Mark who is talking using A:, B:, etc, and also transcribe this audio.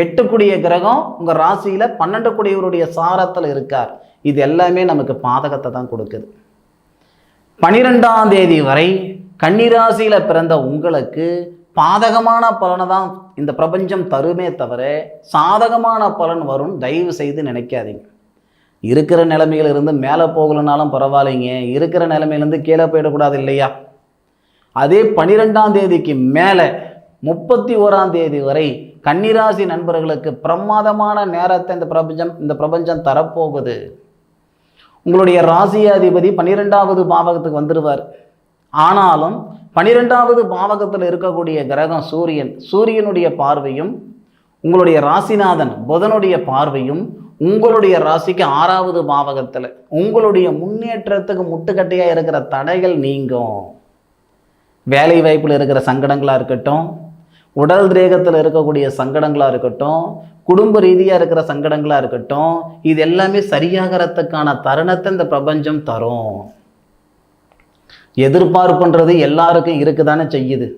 A: எட்டுக்குடிய கிரகம் உங்கள் ராசியில் பன்னெண்டு குடியவருடைய சாரத்தில் இருக்கார். இது எல்லாமே நமக்கு பாதகத்தை தான் கொடுக்குது. பனிரெண்டாம் தேதி வரை கன்னிராசியில் பிறந்த உங்களுக்கு பாதகமான பலனை தான் இந்த பிரபஞ்சம் தருமே தவிர சாதகமான பலன் வரும் தயவு செய்து நினைக்காதீங்க. இருக்கிற நிலைமையிலிருந்து மேலே போகலனாலும் பரவாயில்லைங்க. இருக்கிற நிலைமையிலேருந்து கீழே போயிடக்கூடாது இல்லையா? அதே பனிரெண்டாம் தேதிக்கு மேலே முப்பத்தி ஓராம் தேதி வரை கன்னிராசி நண்பர்களுக்கு பிரமாதமான நேரத்தை இந்த பிரபஞ்சம் இந்த பிரபஞ்சம் தரப்போகுது. உங்களுடைய ராசியாதிபதி பன்னிரெண்டாவது பாவகத்துக்கு வந்துடுவார் ஆனாலும் பன்னிரெண்டாவது பாவகத்தில் இருக்கக்கூடிய கிரகம் சூரியன். சூரியனுடைய பார்வையும் உங்களுடைய ராசிநாதன் புதனுடைய பார்வையும் உங்களுடைய ராசிக்கு ஆறாவது பாவகத்தில். உங்களுடைய முன்னேற்றத்துக்கு முட்டுக்கட்டையாக இருக்கிற தடைகள் நீங்கும். வேலை வாய்ப்பில் இருக்கிற சங்கடங்களாக இருக்கட்டும் உடல் ரேகத்தில் இருக்கக்கூடிய சங்கடங்களாக இருக்கட்டும் குடும்ப ரீதியாக இருக்கிற சங்கடங்களாக இருக்கட்டும் இது எல்லாமே சரியாகிறதுக்கான தருணத்தை இந்த பிரபஞ்சம் தரும். எதிர்பார்ப்புன்றது எல்லாருக்கும் இருக்குதானே செய்யுது.